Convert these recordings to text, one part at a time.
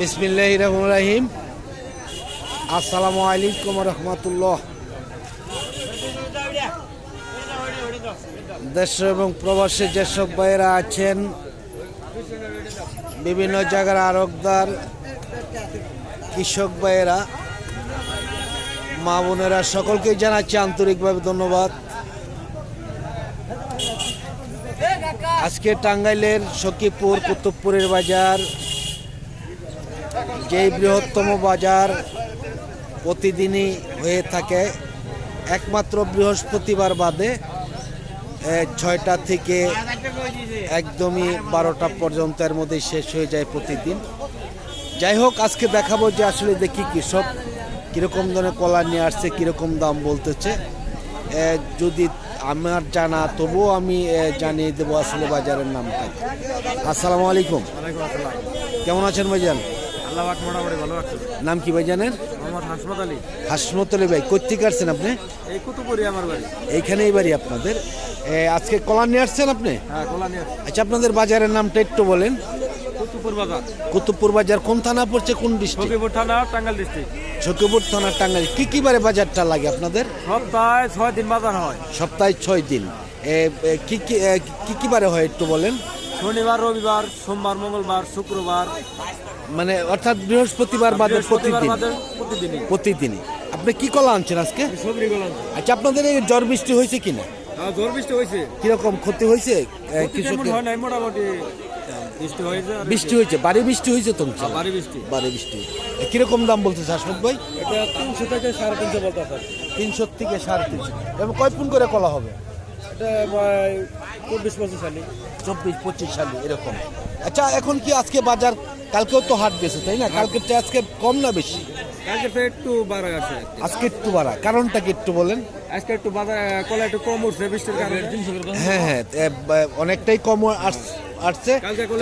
বিসমিল্লাহ রহমান রাহিম আসসালামু আলাইকুম রহমতুল্লাহ। দেশ এবং প্রবাসী যেসব ভাইয়েরা আছেন, বিভিন্ন জায়গার আরকদার কৃষক ভাইয়েরা, মা বোনেরা সকলকে জানাচ্ছি আন্তরিকভাবে ধন্যবাদ। আজকে টাঙ্গাইলের সখীপুর, কুতুবপুরের বাজার যেই বৃহত্তম বাজার প্রতিদিনই হয়ে থাকে একমাত্র বৃহস্পতিবার বাদে ছয়টা থেকে একদমই বারোটা পর্যন্ত এর মধ্যে শেষ হয়ে যায় প্রতিদিন। যাই হোক আজকে দেখাবো যে আসলে দেখি কৃষক কীরকম ধরনের কলা নিয়ে আসছে কীরকম দাম বলতেছে। যদি আমার জানা তবুও আমি জানিয়ে দেবো আসলে বাজারের নামটা। আসসালামু আলাইকুম। কেমন আছেন ভাইজান? আল্লাহ মোটামুটি ভালো আছে নাম কি মোহাম্মদ হাসমত আলী। হাসমত আলী ভাই কোথেকে আসছেন আপনি? এই কুতুপুরি আমার বাড়ি। এইখানেই বাড়ি আপনাদের। আজকে কলা নিয়ে আসছেন আপনি? হ্যাঁ আচ্ছা আপনাদের বাজারের নামটা একটু বলেন। কুতুপুর বাজার। কুতুবপুর বাজার কোন থানা পড়ছে কোন ডিস্ট্রিক্ট? সখীপুর থানা টাঙ্গাইল ডিস্ট্রিক্ট। সখীপুর থানা টাঙ্গাইল। কি কি বারে বাজারটা লাগে আপনাদের? সপ্তাহে ছয় দিন বাজার হয়। সপ্তাহে ছয় দিন। কি কি বারে হয় একটু বলেন? শনিবার রবিবার সোমবার মঙ্গলবার শুক্রবার। মানে অর্থাৎ বৃহস্পতিবার বাদে প্রতিদিন। প্রতিদিনই। প্রতিদিনই। আপনি কি কলা আনছেন আজকে? সবরি গোলাম আচ্ছা আপনাদের এই জ্বর বৃষ্টি হয়েছে কিনা? হ্যাঁ ঝড় বৃষ্টি হয়েছে। কীরকম ক্ষতি হয়েছে? কৃষকের হয় নাই মোটামুটি বৃষ্টি হয়েছে বৃষ্টি হয়েছে। বাড়ি বৃষ্টি হয়েছে তো ভারী বৃষ্টি। বাড়ি বৃষ্টি। কীরকম দাম বলতেছে হাসমত ভাই? এটা তিনশো থেকে সাড়ে তিনশো বলতে তিনশো থেকে সাড়ে তিনশো। এবং কয় পুন করে কলা হবে? এটা চব্বিশ পঁচিশ সালি। চব্বিশ পঁচিশ সালে এরকম। আচ্ছা এখন কি আজকে বাজার কালকেও তো হাট গেছে তাই না? কালকের চেয়ে আজকে কম না বেশি? কালকে তো একটু বাড়া আছে আজকে একটু বাড়া কারণটা কি একটু বলেন? আজকে একটু বাজার কলা একটু কম উঠছে বৃষ্টির কারণে। হ্যাঁ হ্যাঁ অনেকটাই কম আস- আসছে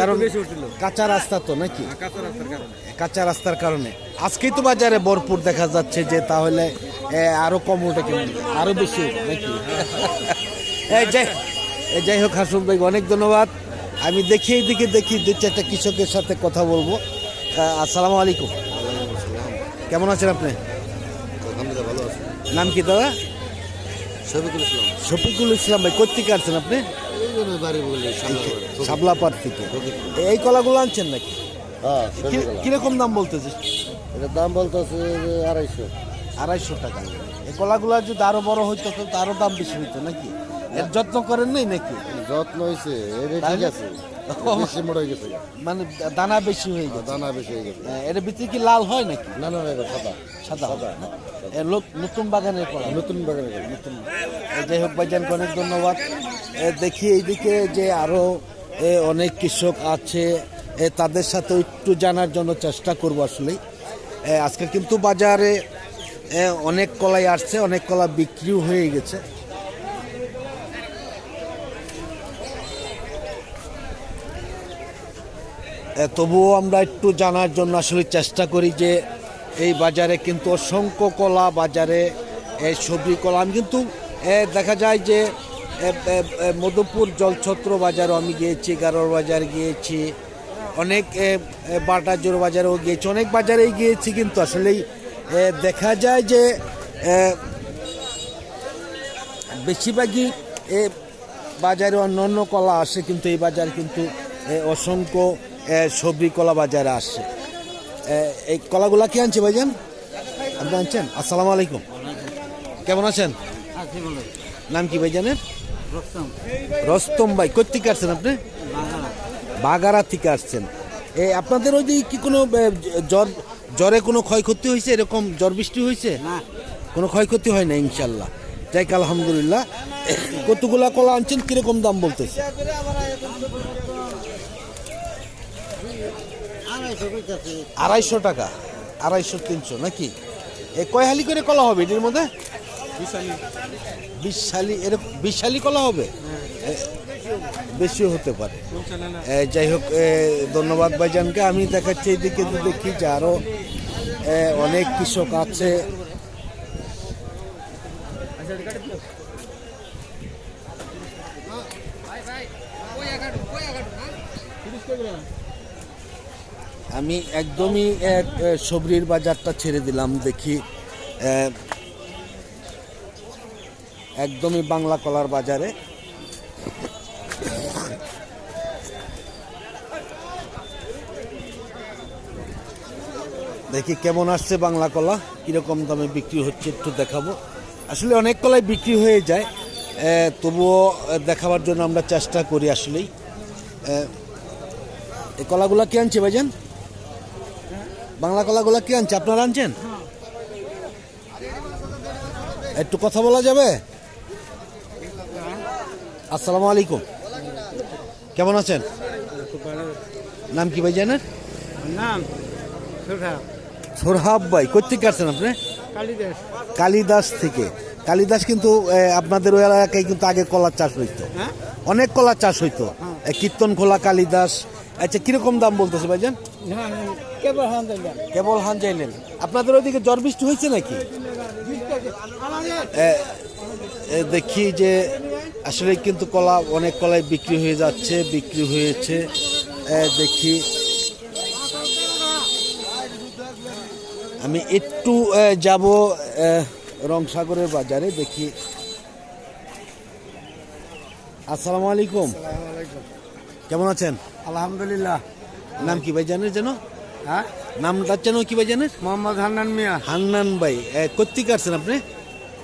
কারণ বেশি কাঁচা রাস্তা তো নাকি? কাঁচা রাস্তার কারণে। কাঁচা আজকেই তো বাজারে ভরপুর দেখা যাচ্ছে যে তাহলে আরও কম উঠে কিন্তু আরও বেশি নাকি? এই যাই এই যাই হোক হাসুন ভাই অনেক ধন্যবাদ। আমি দেখি এইদিকে দেখি দু চারটা কৃষকের সাথে কথা বলব। আসসালামু আলাইকুম। কেমন আছেন আপনি? নাম কি দাদা? শফিকুল ইসলাম। শফিকুল ইসলাম ভাই কোথেকে আসছেন আপনি? সাবলাপাড় থেকে। এই কলাগুলো আনছেন নাকি? হ্যাঁ কীরকম দাম বলতেছে? এটার দাম বলতে আছে আড়াইশো। আড়াইশো টাকা। এই কলাগুলো যদি আরও বড় হইতো তো আরও দাম বেশি হইতো নাকি? এর যত্ন করেন নাই নাকি? যত্ন হয়েছে ঠিক আছে। বেশি হয়ে গেছে মানে দানা বেশি হয়ে গেছে। দানা বেশি হয়ে গেছে। এর ভিতরে কি লাল হয় নাকি? না না এটা সাদা। সাদা হয় না? নতুন বাগানের নতুন। নতুন। যাই হোক ভাইজানকে অনেক ধন্যবাদ। দেখি এইদিকে যে আরও এ, অনেক কৃষক আছে এ, তাদের সাথে একটু জানার জন্য চেষ্টা করব আসলে। আজকে কিন্তু বাজারে অনেক কলাই আসছে অনেক কলা বিক্রিও হয়ে গেছে। তবুও আমরা একটু জানার জন্য আসলে চেষ্টা করি যে এই বাজারে কিন্তু অসংখ্য কলা বাজারে এই সবজি, কলা। আমি কিন্তু দেখা যায় যে মধুপুর জলছত্র বাজারও আমি গিয়েছি গারোর বাজার গিয়েছি, অনেক বাটাজোর বাজারেও গিয়েছি, অনেক বাজারেই গিয়েছি কিন্তু আসলেই দেখা যায় যে বেশিরভাগই, এ, বাজারে অন্য অন্য কলা আসে কিন্তু এই বাজার কিন্তু অসংখ্য সবজি কলা বাজারে আসছে। এই কলাগুলা কি আনছে ভাইজান? আপনি আনছেন? আসসালামু আলাইকুম। কেমন আছেন? নাম কি ভাইজানের? রস্তম। ভাই কোথেকে আসছেন আপনি? বাগারা। থেকে আসছেন। এ আপনাদের ওই দিকে কি কোনো জ্বর জ্বরে কোনো ক্ষয়ক্ষতি হয়েছে? এরকম জ্বর বৃষ্টি হয়েছে? কোনো ক্ষয়ক্ষতি হয় না ইনশাল্লাহ। যাই আলহামদুলিল্লাহ। কতগুলা কলা আনছেন? কীরকম দাম বলতেছে? আড়াইশো টাকা, আড়াইশো, তিনশো, নাকি? এ কয় হালি করে কলা হবে এটির মধ্যে? বিশ শালি এরকম কলা হবে? বেশিও হতে পারে। যাই হোক ধন্যবাদ ভাইজানকে। আমি দেখাচ্ছি এইদিকে তো দেখি যে আরও অনেক কৃষক আছে। আমি একদমই সবরির বাজারটা ছেড়ে দিলাম, দেখি একদমই বাংলা কলার বাজারে। দেখি কেমন আসছে বাংলা কলা, কীরকম দামে বিক্রি হচ্ছে একটু দেখাবো। আসলে অনেক কলাই বিক্রি হয়ে যায় তবুও দেখাবার জন্য আমরা চেষ্টা করি আসলেই। এই কলাগুলা কে আনছে ভাইজান? বাংলা কলাগুলা কি আনছে? আপনারা আনছেন? একটু কথা বলা যাবে? আসসালামু আলাইকুম। কেমন আছেন? নাম কি ভাইজানের নাম সুধা সোরহাব ভাই কোথেকে আসছেন আপনি? কালিদাস। কালিদাস থেকে। কালিদাস কিন্তু আপনাদের ওই এলাকায় কিন্তু আগে কলার চাষ হইতো। হ্যাঁ? অনেক কলার চাষ হইতো। কীর্তন খোলা কালিদাস। আচ্ছা কীরকম দাম বলতেছে ভাইজান কেবল হান দিলাম কেবল হান যাইলেন আপনাদের ওইদিকে জ্বর বৃষ্টি হয়েছে নাকি? দেখি যে আসলে কিন্তু কলা অনেক কলাই বিক্রি হয়ে যাচ্ছে বিক্রি হয়েছে। দেখি। আমি একটু যাব রংসাগরের বাজারে দেখি। আসসালামু আলাইকুম। কেমন আছেন? আলহামদুলিল্লাহ। নাম কি ভাই জানেন যেন? হ্যাঁ? নামটা যেন কি ভাই জানেন? মোহাম্মদ হান্নান মিয়া। হান্নান ভাই। কোথেকে আসছেন আপনি?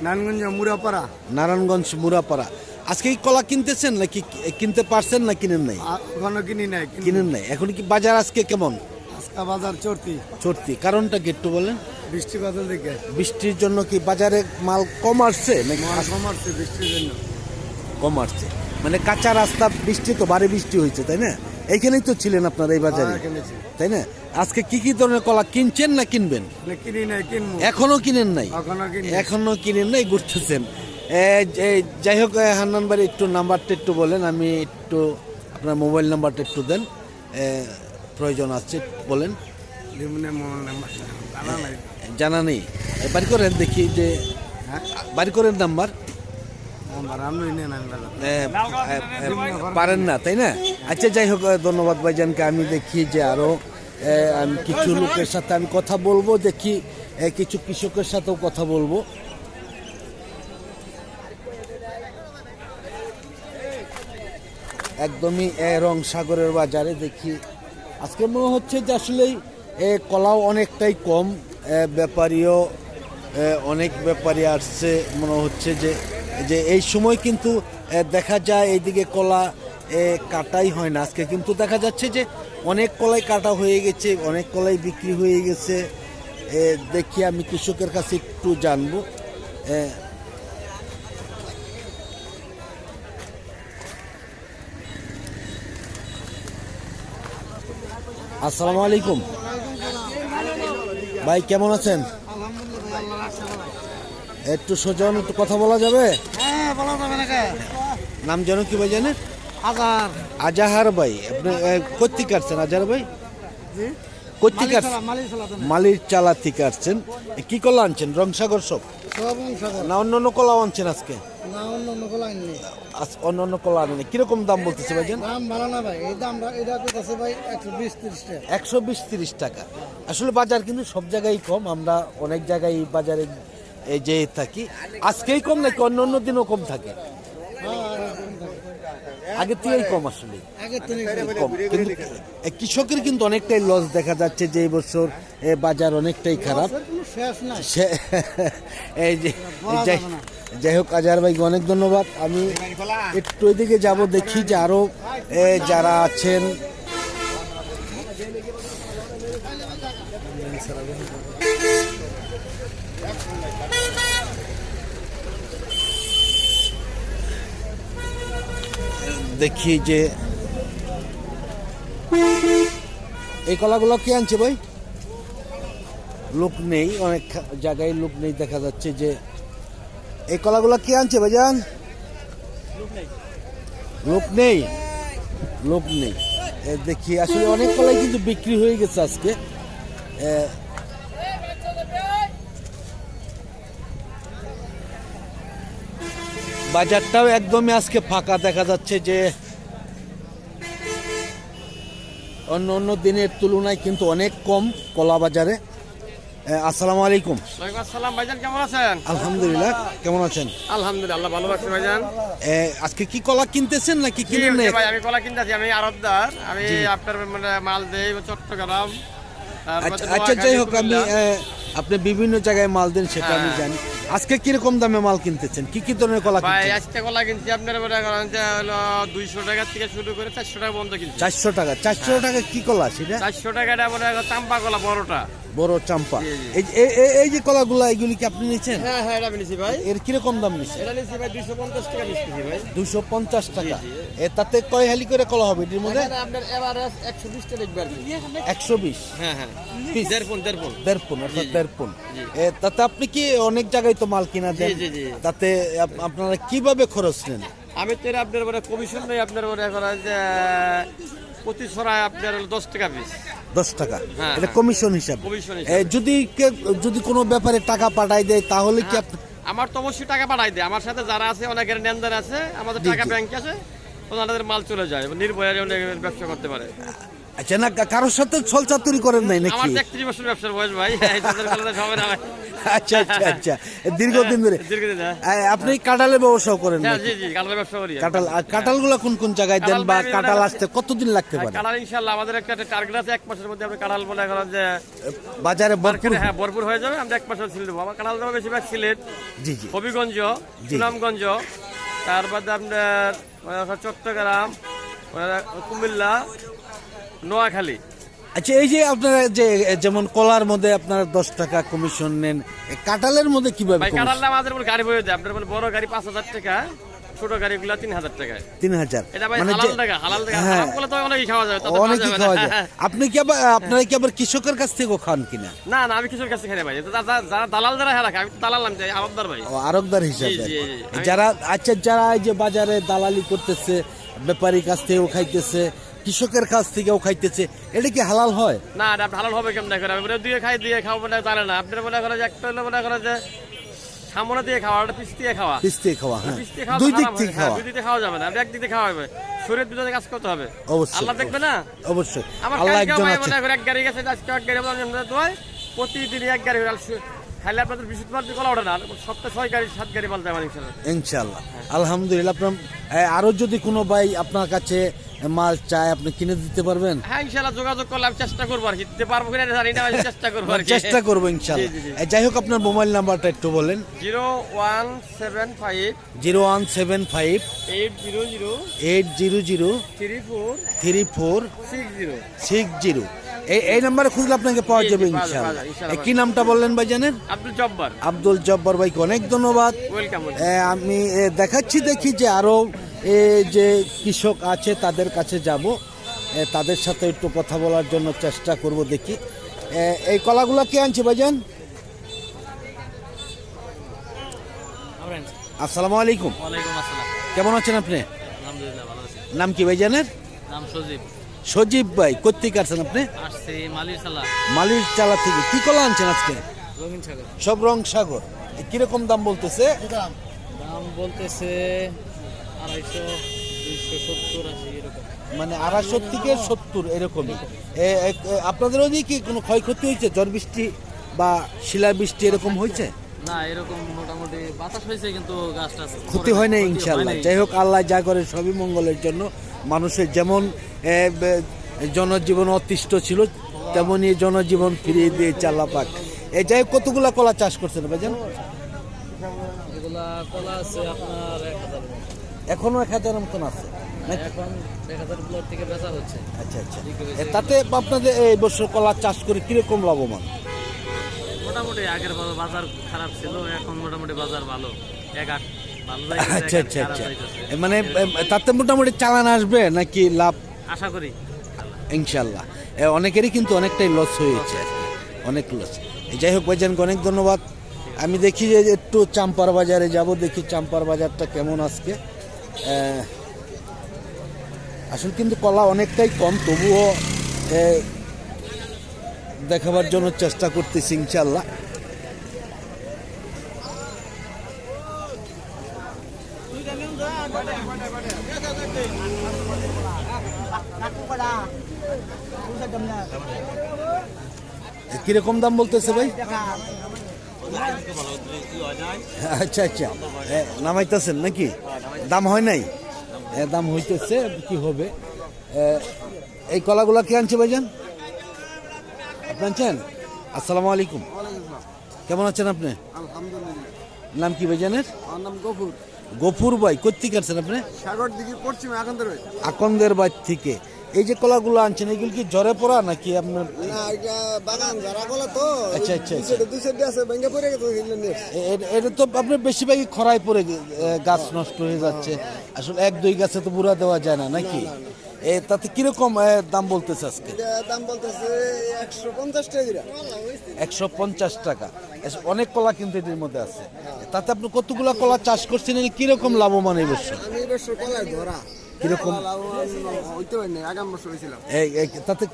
নানগঞ্জ মুরাপাড়া। নারায়ণগঞ্জ মুরাপাড়া। আজকে কি কলা কিনতেছেন নাকি কিনতে পারছেন না কিনেন নাই? ওখানে কিনি নাই কিনেন নাই। এখন কি বাজার আজকে কেমন? আজকা বাজার চড়তি চড়তি কারণটা কি একটু বলেন? বৃষ্টি বাদল দিকে। বৃষ্টির জন্য কি বাজারে মাল কম আসছে নাকি মাল কমাচ্ছে বৃষ্টির জন্য। কম আসছে। মানে কাঁচা রাস্তা বৃষ্টি তো বারে বৃষ্টি হয়েছে তাই না? এইখানেই তো ছিলেন আপনারা এই বাজারে? হ্যাঁ, তাই না? আজকে কি কি ধরনের কলা কিনছেন না কিনবেন? এখনও কিনেন নাই? এখনও কিনেন নাই ঘুরতেছেন। যাই হোক হান্নান বাড়ি একটু নাম্বারটা একটু বলেন আমি একটু আপনার মোবাইল নাম্বারটা একটু দেন। প্রয়োজন আছে বলেন। জানা নেই। বাড়ি করেন দেখি যে হ্যাঁ? বাড়ি করেন নাম্বার? পারেন না তাই না? আচ্ছা যাই হোক ধন্যবাদ ভাইজানকে। আমি দেখি যে আরও আমি কিছু লোকের সাথে আমি কথা বলব দেখি কিছু কৃষকের সাথেও কথা বলব। একদমই রং সাগরের বাজারে দেখি। আজকে মনে হচ্ছে যে আসলেই কলাও অনেকটাই কম এ, অনেক ব্যাপারী আসছে, মনে হচ্ছে যে যে এই সময় কিন্তু দেখা যায় এইদিকে কলা কাটাই হয় না। আজকে কিন্তু দেখা যাচ্ছে যে, অনেক কলাই কাটা হয়ে গেছে, অনেক কলাই বিক্রি হয়ে গেছে। দেখি আমি কৃষকের কাছে একটু জানব। আসসালামু আলাইকুম। ভাই, কেমন আছেন? একটু সোজন একটু কথা বলা যাবে? হ্যাঁ বলা যাবে না নাম যেন কি ভাই জানেন? হাজার আজাহার ভাই। আপনি কোথেকে আসছেন আজাহার ভাই? জি? কোথেকে আসছেন মালির চালা থেকে আসছেন। কি কলা আনছেন? রংসাগর সব? সব না অন্য অন্য কলাও আনছেন আজকে? না অন্য অন্য অন্য অন্য কলা আনেন। কীরকম দাম বলতেছে ভাইজান দাম ভালো না ভাই। এই দাম এটা আছে ভাই একশো বিশ তিরিশ টাকা। একশো বিশ তিরিশ টাকা। আসলে বাজার কিন্তু সব জায়গায় কম। আমরা অনেক জায়গায় বাজারে এই যে থাকি আজকেই কম নাকি অন্য অন্য দিনও কম থাকে? আগের থেকেই কম আসলে। কম। কিন্তু কৃষকের কিন্তু অনেকটাই লস দেখা যাচ্ছে যে এই বছর বাজার অনেকটাই খারাপ। এই যে যাই হোক আজহার ভাইকে অনেক ধন্যবাদ। আমি একটু ওইদিকে যাব দেখি যে আরও এ, যারা আছেন দেখি যে এই কলাগুলো কে আনছে ভাই? লোক নেই অনেক জায়গায় লোক নেই দেখা যাচ্ছে যে। এই কলাগুলো কে আনছে ভাই ভাইজান? লোক নেই। লোক নেই? দেখি আসলে অনেক কলাই কিন্তু বিক্রি হয়ে গেছে আজকে। বাজারটাও একদমই আজকে ফাঁকা দেখা যাচ্ছে যে অন্য অন্য দিনের তুলনায় কিন্তু অনেক কম কলা বাজারে। আসসালামু আলাইকুম। আসসালাম ভাইজান কেমন আছেন? আলহামদুলিল্লাহ কেমন আছেন? আলহামদুলিল্লাহ ভালো আছি ভাইজান। আজকে কি কলা কিনতেছেন নাকি কিনেন না ভাই আমি কলা কিনতেছি আমি আরবদার। আমি আপনার মানে মাল দেই চট্টগ্রাম। আচ্ছা আচ্ছা যাই হোক আমি আপনি বিভিন্ন জায়গায় মাল দেন সেটা আমি হ্যাঁ। জানি। আজকে কীরকম দামে মাল কিনতেছেন? কি কি ধরনের কলা ভাই আজকে কলা কিনছি আপনার মনে করেন যে হলো দুইশো টাকা থেকে শুরু করে চারশো টাকা পর্যন্ত কিনছি। চারশো টাকা। চারশো টাকা কি কলা সেটা? চারশো টাকাটা মনে করেন চাম্পা কলা বড়টা। বড় চাম্পা। এই যে- কলাগুলা এগুলি কি আপনি নিচ্ছেন হ্যাঁ হ্যাঁ এটা নিছি ভাই। এর কীরকম দাম নিচ্ছেন এটা নিছি ভাই দুইশো পঞ্চাশ টাকা নিচ্ছি ভাই। দুশো পঞ্চাশ টাকা। এ তাতে কয় হালি করে কলা হবে এটির মধ্যে? আপনার এভারেজ একশো বিশ টাকা লিখবে আর কি। একশো বিশ। হ্যাঁ হ্যাঁ। অর্থাৎ জি। দেড় পুন। জি। এ, তাতে আপনি কি অনেক জায়গায় তো মাল কিনা দেন। তাতে আপনারা কীভাবে খরচ নেন? আমি তো আপনার মানে কমিশন নেই আপনার মনে করেন যে প্রতি ছড়ায় আপনার দশ টাকা পিস দশ টাকা। হ্যাঁ, এটা হ্যাঁ। কমিশন হিসাবে। কমিশন যদি যদি কোনো ব্যাপারে টাকা পাঠায় দেয় তাহলে কি আমার তো অবশ্যই টাকা পাঠাই দেয়। আমার সাথে যারা আছে অনেকের লেনদেন আছে আমাদের টাকা ব্যাংকে আছে ওনাদের মাল চলে যায় নির্ভয়ে অনেক ব্যবসা করতে পারে। আচ্ছা না কারোর সাথে ছলচাতুরি করেন নাই আমার নাকি একত্রিশ বছর ব্যবসার বয়স ভাই হবে না। আচ্ছা আচ্ছা আচ্ছা দীর্ঘদিন ধরে হ্যাঁ। আপনি কাঁঠালের ব্যবসাও করেন হ্যাঁ? জি জি কাঁঠালের ব্যবসা করি কাঁঠাল কাঁঠালগুলো কোন কোন জায়গায় দেন বা কাঁঠাল আসতে কতদিন লাগতে হ্যাঁ, পারে কাঁঠাল ইনশাল্লাহ আমাদের একটা টার্গেট আছে এক মাসের মধ্যে আপনি কাঁঠাল বলে করেন যে বাজারে ভরপুর হ্যাঁ ভরপুর হয়ে যাবে আমরা এক মাসের ছিল দেবো আমার কাঁঠাল দেবো বেশিরভাগ সিলেট জি জি হবিগঞ্জ। সুনামগঞ্জ তারপরে আপনার চট্টগ্রাম কুমিল্লা নোয়াখালী। আচ্ছা এই যে আপনারা যে যেমন কলার মধ্যে আপনারা দশ টাকা কমিশন নেন কাঁঠালের মধ্যে কীভাবে কাঁঠালটা আমাদের বলে গাড়ি বয়ে দেয় আপনার বড় গাড়ি পাঁচ হাজার টাকা ছোট গাড়িগুলো তিন হাজার টাকায়। তিন হাজার। এটা ভাই মানে হালাল টাকা হালাল টাকা। হ্যাঁ। তো অনেকই খাওয়া যাবে অনেকই খাওয়া যায়। আপনি কি আবার আপনারা কি আবার কৃষকের কাছ থেকেও খান কিনা? না না আমি কিছুর কাছে খাই ভাই। এটা যারা দালাল যারা রাখে আমি তো দালাল আমি যাই ভাই। হিসাবে। যারা আচ্ছা যারা এই যে বাজারে দালালি করতেছে ব্যাপারীর কাছ থেকেও খাইতেছে কৃষকের কাছ থেকেও খাইতেছে। এটা কি হালাল হয়? না এটা ভালো হবে কেমন করে? আমি দিয়ে খাই দিয়ে খাওয়া মনে জানে না। আপনার মনে করে যে একটা হলো মনে করে যে সামনে দিয়ে খাওয়া একটা পিস দিয়ে খাওয়া। পিস থেকে খাওয়া হ্যাঁ। পিস দিয়ে খাওয়া দুই দিক থেকে হ্যাঁ, খাওয়া দুই দিক থেকে খাওয়া যাবে না। দিয়ে খাওয়া হবে কাজ করতে হবে। অবশ্যই আল্লাহ দেখবে না? অবশ্যই। আল্লাহ একজন আছে। এক গাড়ি গেছে আজকে এক গাড়ি আমরা দোয়াই প্রতিদিন এক গাড়ি খাইলে আপনাদের বৃহস্পতিবার কলা ওঠে না। সপ্তাহে ছয় গাড়ি সাত গাড়ি মাল যায় ইনশাল্লাহ ইনশাল্লাহ আলহামদুলিল্লাহ আপনার আরও যদি কোনো ভাই আপনার কাছে মাল চাই আপনি কিনে দিতে পারবেন? হ্যাঁ ইনশাল্লাহ যোগাযোগ করলে আমি চেষ্টা করব আর কি। দিতে পারব কিনা জানি না চেষ্টা করব আর চেষ্টা করব। এ, যাই হোক আপনার মোবাইল নাম্বারটা একটু বলেন। Zero one seven five zero one seven five eight zero zero eight zero zero three four three four six zero. Six zero. এই এই নাম্বারে খুঁজলে আপনাকে পাওয়া যাবে এ, কি নামটা বললেন ভাই জানেন আব্দুল জব্বার। আব্দুল জব্বার ভাইকে অনেক ধন্যবাদ। ওয়েলকাম আমি দেখাচ্ছি দেখি যে আরও যে কৃষক আছে তাদের কাছে যাব। তাদের সাথে একটু কথা বলার জন্য চেষ্টা করব দেখি। এই কলাগুলো কে আনছে ভাইজান? আসসালামু আলাইকুম। কেমন আছেন আপনি? নাম কি ভাইজানের? নাম সজীব। সজীব ভাই কোথেকে আসছেন আপনি? মালির চালা থেকে। কি কলা আনছেন আজকে? সব রং সাগর। এ, কীরকম দাম বলতেছে? দাম বলতেছে আড়াইশো মানে আড়াইশো থেকে সত্তর এরকমই। আপনাদের ওদিকে কি কোনো ক্ষয়ক্ষতি হয়েছে? ঝড় বৃষ্টি বা শিলা বৃষ্টি এরকম হয়েছে? না এরকম মোটামুটি বাতাস হয়েছে কিন্তু গাছটা ক্ষতি হয় না ইনশাল্লাহ যাই হোক আল্লাহ যা করে সবই মঙ্গলের জন্য। মানুষের যেমন জনজীবন অতিষ্ঠ ছিল তেমনই জনজীবন ফিরিয়ে দিয়েছে আল্লাহ পাক। এই যাই হোক কতগুলা কলা চাষ করছেন ভাইজান? এগুলা কলা আছে আপনার এক হাজার এখনও এক হাজার মতন আছে এখন এক হাজার প্লট থেকে বেচা হচ্ছে। আচ্ছা আচ্ছা। তাতে আপনাদের এই বছর কলা চাষ করে কীরকম লাভবান? মোটামুটি আগের বাজার খারাপ ছিল এখন মোটামুটি বাজার ভালো। এক আট আচ্ছা আচ্ছা আচ্ছা। মানে তাতে মোটামুটি চালান আসবে নাকি লাভ? আশা করি। ইনশাল্লাহ অনেকেরই কিন্তু অনেকটাই লস হয়েছে। অনেক লস যাই হোক ভাইজানকে অনেক ধন্যবাদ। আমি দেখি যে একটু চাম্পার বাজারে যাব, দেখি চাম্পার বাজারটা কেমন আজকে। আসলে কিন্তু কলা অনেকটাই কম, তবুও দেখাবার জন্য চেষ্টা করতেছি ইনশাল্লাহ কীরকম দাম বলতেছে ভাই? আচ্ছা আচ্ছা। নামাইতেছেন নাকি? দাম হয় নাই? দাম হইতেছে কি হবে? এই কলাগুলা কে আনছে ভাইজান? আপনি আনছেন? আসসালামু আলাইকুম। কেমন আছেন আপনি? নাম কি ভাইজানের? নাম গফুর। গফুর ভাই কোথেকে আনছেন আপনি? সাগর দিকে পশ্চিমে একান্তর আকন্দের বাড়ি থেকে। এই যে কলাগুলো আনছেন এগুলো কি জ্বরে পড়া নাকি আপনার? না এটা বাগান যারা বলে তো। আচ্ছা, আচ্ছা, দুই সাইডে আছে ভেঙে পড়ে গেছে এটা তো আপনার বেশিরভাগই খরায় পড়ে গাছ নষ্ট হয়ে যাচ্ছে। আসলে এক দুই গাছে তো বুড়া দেওয়া যায় না নাকি? এ তাতে কীরকম দাম বলতেছে আজকে? দাম বলতেছে একশো পঞ্চাশ টাকা একশো পঞ্চাশ টাকা। অনেক কলা কিন্তু এটির মধ্যে আছে। তাতে আপনি কতগুলা কলা চাষ করছেন কীরকম লাভবান এই বছর? আমি এই বছর কলায় ধরা। কীরকম? আগাম বছর হয়েছিলাম তাতে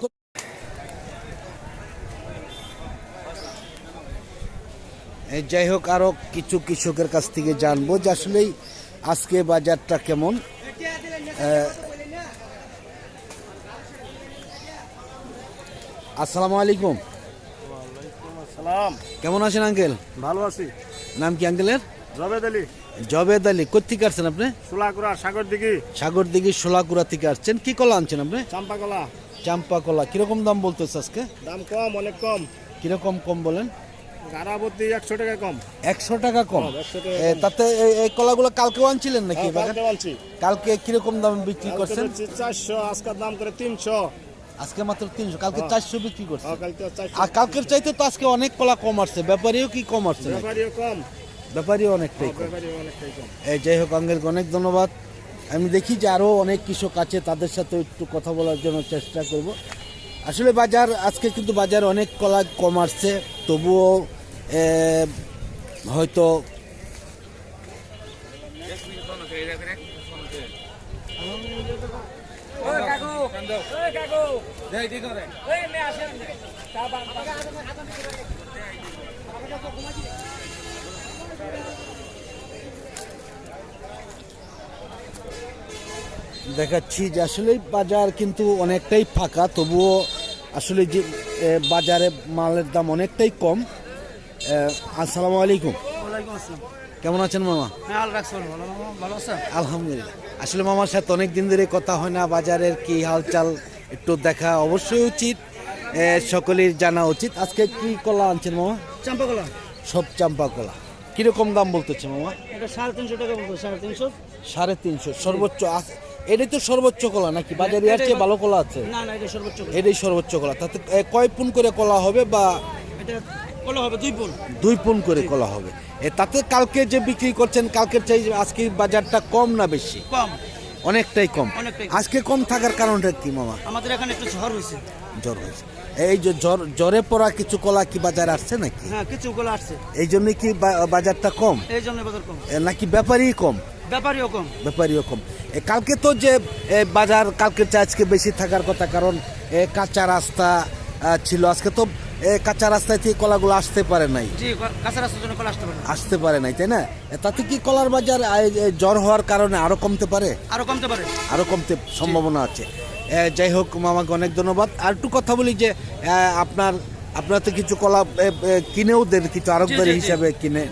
যাই হোক আরও কিছু কৃষকের কাছ থেকে জানব যে আসলেই আজকে বাজারটা কেমন। আসসালামু আলাইকুম। কেমন আছেন আঙ্কেল? ভালো আছি। নাম কি আঙ্কেলের? জবেদ আলী। জবেদ আলী কোথেকে আসছেন আপনি? সোলাকুড়া সাগর দিঘি সাগর দিঘি সোলাকুড়া থেকে আসছেন। কি কলা আনছেন আপনি? চাম্পা কলা চাম্পা কলা কীরকম দাম বলতেছে আজকে? দাম কম অনেক কম। কীরকম কম বলেন? গারাবতী একশো টাকা কম। একশো টাকা কম। হ্যাঁ, 100 টাকা এ, তাতে এই- কলাগুলো কালকেও আনছিলেন নাকি বাগান? কালকে কীরকম দামে বিক্রি করছেন? চারশো আজকের দাম করে তিনশো। আজকে মাত্র তিনশো কালকে চারশো বিক্রি চারশো আর কালকের চাইতে তো আজকে অনেক কলা কম আসছে ব্যাপারীও কি কম আসছে ব্যাপারীও কম। ব্যাপারীও অনেকটাই কম। এই যাই হোক আঙ্গেলকে অনেক ধন্যবাদ। আমি দেখি যে আরও অনেক কৃষক আছে তাদের সাথে একটু কথা বলার জন্য চেষ্টা করব। আসলে বাজার আজকে কিন্তু বাজার অনেক কলা কম আসছে তবুও হয়তো দেখাচ্ছি যে আসলে বাজার কিন্তু অনেকটাই ফাঁকা তবুও আসলে যে বাজারে মালের দাম অনেকটাই কম। আসসালামু আলাইকুম। কেমন আছেন মামা? হ্যাঁ আলহামদুলিল্লাহ। আসলে মামার সাথে অনেক দিন ধরে কথা হয় না বাজারের কি হালচাল একটু দেখা অবশ্যই উচিত। সকলের জানা উচিত। আজকে কি কলা আনছেন মামা? চাম্পা কলা। সব চাম্পা কলা। কীরকম দাম বলতেছে মামা? এটা সাড়ে তিনশো টাকা সাড়ে তিনশো। সাড়ে তিনশো সর্বোচ্চ এটাই তো সর্বোচ্চ কলা নাকি? বাজারে আর চেয়ে ভালো কলা আছে? না না এটা সর্বোচ্চ এটাই সর্বোচ্চ কলা। তাতে কয় পুন করে কলা হবে বা এটা কলা হবে দুই পুন। দুই পুন করে কলা হবে? এ, তাতে কালকে যে বিক্রি করছেন কালকের চাই আজকে বাজারটা কম না বেশি? কম। অনেকটাই কম। আজকে কম থাকার কারণটা কি মামা? আমাদের এখানে একটু ঝড় হয়েছে। জ্বর হয়েছে। এই যে জ্বর জ্বরে পড়া কিছু কলা কি বাজার আসছে নাকি? হ্যাঁ কিছু কলা আসছে। এই জন্য কি বাজারটা কম? এই জন্য বাজার কম। নাকি ব্যাপারই কম? ব্যাপারীও কম। ব্যাপারীও কম। কালকে তো যে বাজার কালকে আজকে বেশি থাকার কথা কারণ কাঁচা রাস্তা ছিল। আজকে তো কাঁচা রাস্তায় থেকে কলাগুলো আসতে পারে নাই। কাঁচা রাস্তার জন্য কলা আসতে পারে আসতে পারে নাই তাই না? তাতে কি কলার বাজার জ্বর হওয়ার কারণে আরও কমতে পারে? আরও কমতে পারে। আরও কমতে সম্ভাবনা আছে। যাই হোক মামাকে অনেক ধন্যবাদ। আর একটু কথা বলি যে আপনার আপনার তো কিছু কলা কিনেও দেন কিছু আরবদারি। হিসাবে কিনে।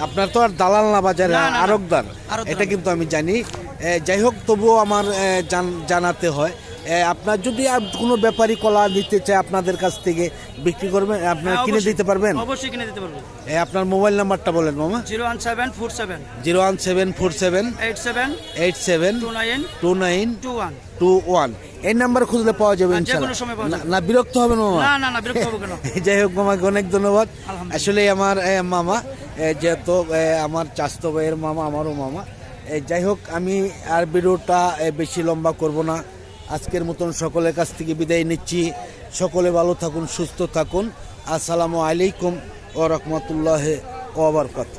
আপনার তো আর দালাল না বাজারে আড়তদার। এটা কিন্তু আমি জানি। যাই হোক তবুও আমার জান- জানাতে হয়। আপনার যদি আর কোনো ব্যাপারী কলা নিতে চায় আপনাদের কাছ থেকে বিক্রি করবেন আপনার হ্যাঁ, কিনে অবশ্যই। দিতে পারবেন? অবশ্যই কিনে দিতে পারব। এ, আপনার মোবাইল নাম্বারটা বলেন মামা। Zero one seven four seven. Zero one seven four seven eight seven eight seven two nine two nine two one. Two one এই নাম্বার খুঁজলে পাওয়া যাবে পাওয়া না- বিরক্ত হবে না মামা? না না না বিরক্ত হব কেন? যাই হোক মামাকে অনেক ধন্যবাদ। আসলে আমার মামা যেহেতু আমার চাস্তো ভাইয়ের মামা আমারও মামা যাই হোক আমি আর ভিডিওটা বেশি লম্বা করব না। আজকের মতন সকলের কাছ থেকে বিদায় নিচ্ছি। সকলে ভালো থাকুন সুস্থ থাকুন। আসসালামু আলাইকুম ও রহমতুল্লাহ ওবরকাত